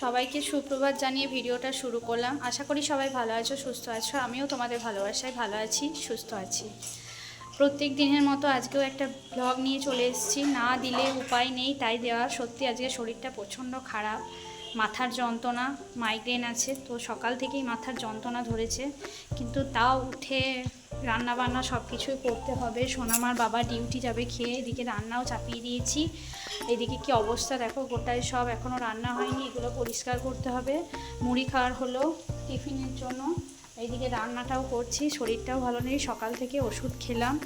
সবাইকে সুপ্রভাত জানিয়ে ভিডিওটা শুরু করলাম। আশা করি সবাই ভালো আছো, সুস্থ আছো। আমিও তোমাদের ভালোবাসায় ভালো আছি, সুস্থ আছি। প্রত্যেক দিনের মতো আজকেও একটা ব্লগ নিয়ে চলে এসেছি। না দিলে উপায় নেই, তাই দেওয়া। সত্যি আজকে শরীরটা প্রচণ্ড খারাপ। মাথার যন্ত্রণা মাইগ্রেন আছে। তো সকাল থেকেই মাথার যন্ত্রণা ধরেছে। কিন্তু তাও উঠে রান্না বান্না সব কিছুই করতে হবে। সোনামার বাবা ডিউটি যাবে খেয়ে এদিকে রান্নাও চাপিয়ে দিয়েছি। এদিকে কি অবস্থা দেখো, গোটায় সব এখনও রান্না হয়নি, এগুলো পরিষ্কার করতে হবে। মুড়ি খাওয়ার হলো টিফিনের জন্য। এইদিকে রান্নাটাও করছি, শরীরটাও ভালো নেই, সকাল থেকে ওষুধ খেলাম।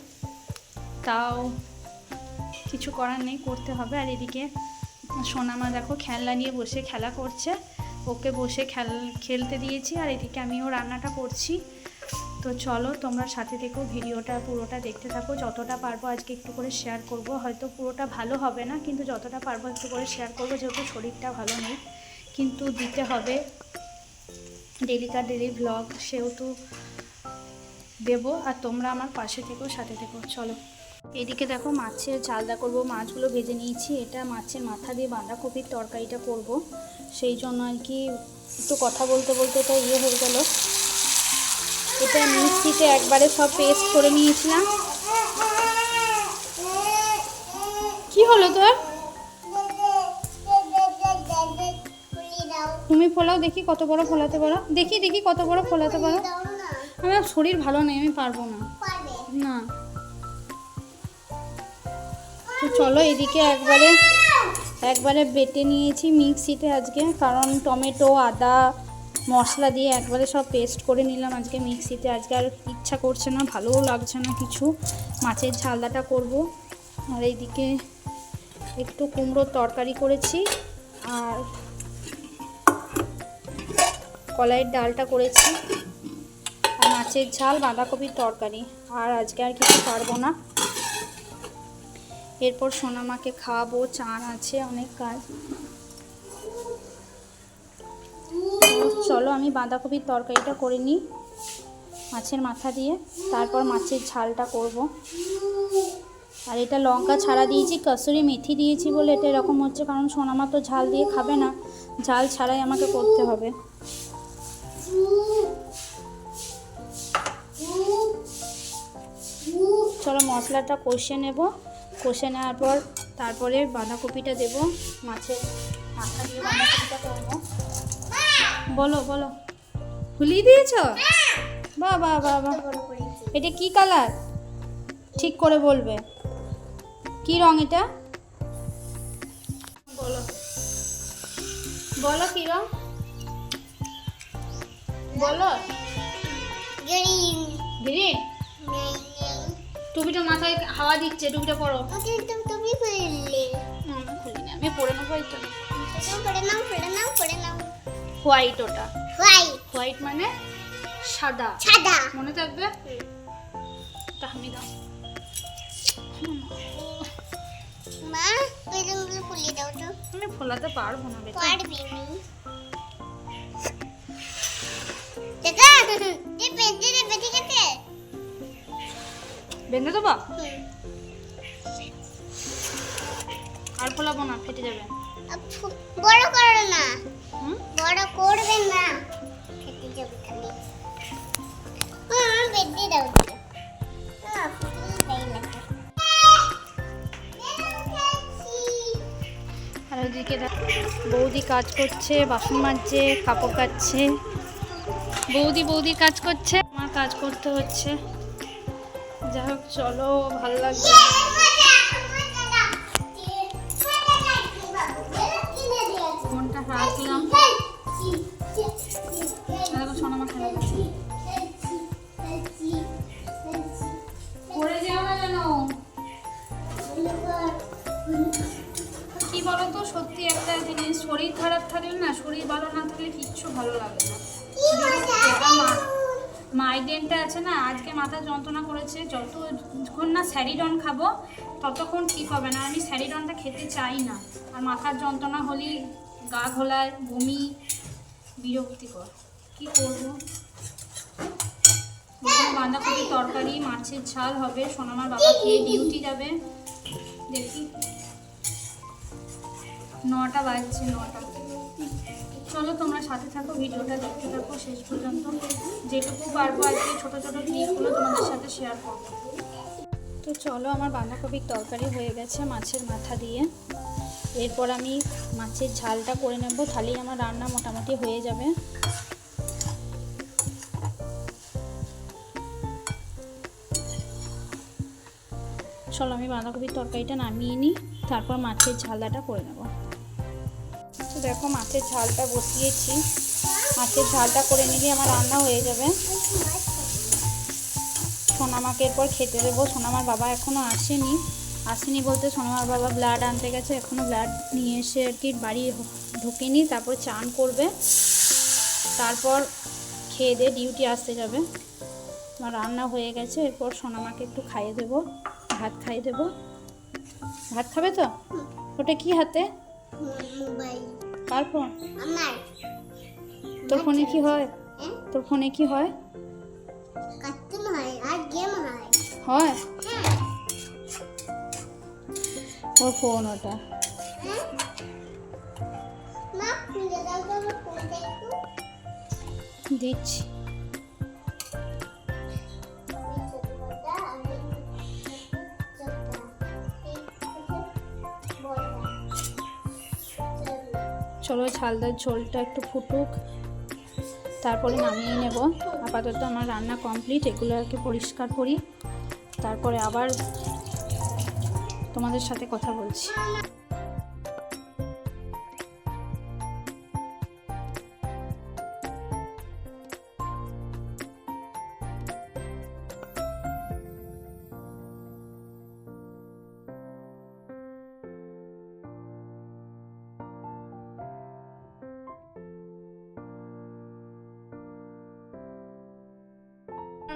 তাও কিছু করার নেই, করতে হবে। আর এদিকে সোনামা দেখো খেলনা নিয়ে বসে খেলা করছে। ওকে বসে খেল, খেলতে দিয়েছি। আর এদিকে আমিও রান্নাটা করছি। তো চলো, তোমরা সাথে থেকেও ভিডিওটা পুরোটা দেখতে থাকো। যতটা পারব আজকে একটু করে শেয়ার করব। হয়তো পুরোটা ভালো হবে না, কিন্তু যতটা পারব একটু করে শেয়ার করব, যেহেতু শরীরটা ভালো নেই। কিন্তু দিতে হবে। ডেলিকার ডেলি ব্লগ সেহেতু দেবো। আর তোমরা আমার পাশে থেকেও সাথে থেকো। চলো। এদিকে দেখো, মাছের ঝালদা করব। মাছগুলো ভেজে নিয়েছি। এটা মাছের মাথা দিয়ে বাঁধাকপির তরকারিটা করব। সেই জন্য আর কি একটু কথা বলতে বলতে এটা ইয়ে হয়ে গেল। এটা মিক্সিতে একবারে সব পেস্ট করে নিয়েছিলাম। কি হলো তোর? তুমি ফোলাও দেখি কত বড় ফোলাতে পারো। দেখি দেখি কত বড় ফোলাতে পারো। আমার শরীর ভালো নেই আমি পারব না। না। তো চলো এদিকে একবারে একবারে বেটে নিয়েছি মিক্সিতে আজকে কারণ টমেটো আদা মশলা দিয়ে একবারে সব পেস্ট করে নিলাম আজকে মিক্সিতে। আজকে আর ইচ্ছা করছে না, ভালোও লাগছে না কিছু। মাছের ঝালদাটা করব। আর এইদিকে একটু কুমড়োর তরকারি করেছি। আর কলাইয়ের ডালটা করেছি। আর মাছের ঝাল বাঁধাকপির তরকারি। আর আজকে আর কিছু পারব না। এরপর সোনামাকে খাওয়াবো। চান আছে, অনেক কাজ। চলো আমি বাঁধাকপির তরকারিটা করে নিই মাছের মাথা দিয়ে। তারপর মাছের ঝালটা করব। আর এটা লঙ্কা ছাড়া দিয়েছি, কসুরি মেথি দিয়েছি বলে এটা এরকম হচ্ছে, কারণ সোনামা তো ঝাল দিয়ে খাবে না। ঝাল ছাড়াই আমাকে করতে হবে। চলো মশলাটা কষে নেব। কষে নেওয়ার পর তারপরে বাঁধাকপিটা দেব, মাছের মাথা দিয়ে বাঁধাকপিটা করব। বলো বলো। ফুলিয়ে দিয়েছ? বাহ বাহ বাহ বাহ। এটা কি কালার? ঠিক করে বলবে। কি রং এটা? বলো। বলো কি রং? বলো। গ্রিন। গ্রিন? টুপিটা মাথায় হাওয়া দিচ্ছে টুপিটা পরো। তুমি খুললে আমি পরে নেব পড়ে নাও পড়ে নাও পড়ে নাও। হোয়াইট ওটা। হোয়াইট হোয়াইট মানে সাদা। সাদা। মনে থাকবে? তাহমি দাও। মা ওই রঙগুলো খুলে দাও তো। আমি ফোলাতে পারব না বেটা। পারবি নি। দেখা যে পেন্সিল দেবে ঠিক আছে বেঁধে দেবো। আর ফোলাবো না ফেটে যাবে। বড় করো না। বড় করবেন না। আর বৌদি কাজ করছে বাসন মাজছে কাপড় কাচ্ছে। বৌদি বৌদি কাজ করছে আমার কাজ করতে হচ্ছে। যাই হোক চলো ভালো লাগছে কি বলতো, সত্যি একটা জিনিস, শরীর খারাপ থাকলে না, শরীর ভালো না থাকলে কিচ্ছু ভালো লাগে না। মাইগ্রেনটা আছে না, আজকে মাথা যন্ত্রণা করেছে, যতক্ষণ না স্যারিডন খাব, ততক্ষণ ঠিক হবে না। আমি স্যারিডনটা খেতে চাই না। আর মাথার যন্ত্রণা হলেই গা ঘোলায়, বমি, বিরক্তিকর। কি করব? ওখানে বাঁধাকপি তরকারি, মাছের ঝাল হবে, সোনামার বাবা খেয়ে ডিউটি যাবে। দেখি। নটা বাজছে, নটা। চলো তোমরা সাথে থাকো, ভিডিওটা দেখতে থাকো শেষ পর্যন্ত। যেটুকু পারব আজকে ছোটো ছোটো ক্লিপগুলো তোমাদের সাথে শেয়ার করব। তো চলো, আমার বাঁধাকপির তরকারি হয়ে গেছে মাছের মাথা দিয়ে। এরপর আমি মাছের ঝালটা করে নেব, তাহলেই আমার রান্না মোটামুটি হয়ে যাবে। চলো আমি বাঁধাকপির তরকারিটা নামিয়ে নিই, তারপর মাছের ঝালদাটা করে নেব। তো দেখো মাছের ঝালটা বসিয়েছি। মাছের ঝালটা করে নিলে আমার রান্না হয়ে যাবে। সোনামাকে এরপর খেতে দেবো। সোনামার বাবা এখনও আসেনি। আসেনি বলতে সোনামার বাবা ব্লাড আনতে গেছে এখনও ব্লাড নিয়ে এসে আর কি বাড়ি ঢুকেনি, তারপর চান করবে। তারপর খেয়ে দিয়ে ডিউটি আসতে যাবে। আমার রান্না হয়ে গেছে, এরপর সোনামাকে একটু খাইয়ে দেবো। ভাত খাইয়ে দেবো। ভাত খাবে তো? ওটা কি হাতে? ফোন তোর ফোনে কি হয়? তোর ফোনে কি হয়? হয়? ওর ফোন ওটা। দিচ্ছি। চলো ঝালদার ঝোলটা একটু ফুটুক। তারপরে নামিয়ে নেব। আপাতত আমার রান্না কমপ্লিট, এগুলো আর কি পরিষ্কার করি। তারপরে আবার তোমাদের সাথে কথা বলছি।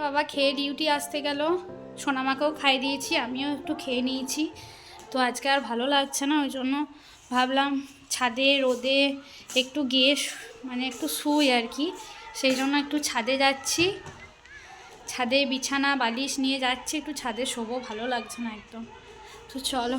বাবা খেয়ে ডিউটি আসতে গেল। সোনামাকেও খাইয়ে দিয়েছি, আমিও একটু খেয়ে নিয়েছি। তো আজকে আর ভালো লাগছে না, ওই জন্য ভাবলাম ছাদে, রোদে একটু গিয়ে মানে একটু শুই আর কি। সেই জন্য একটু ছাদে যাচ্ছি। ছাদে বিছানা, বালিশ নিয়ে যাচ্ছি, একটু ছাদে শোবো, ভালো লাগছে না একদম। তো চলো।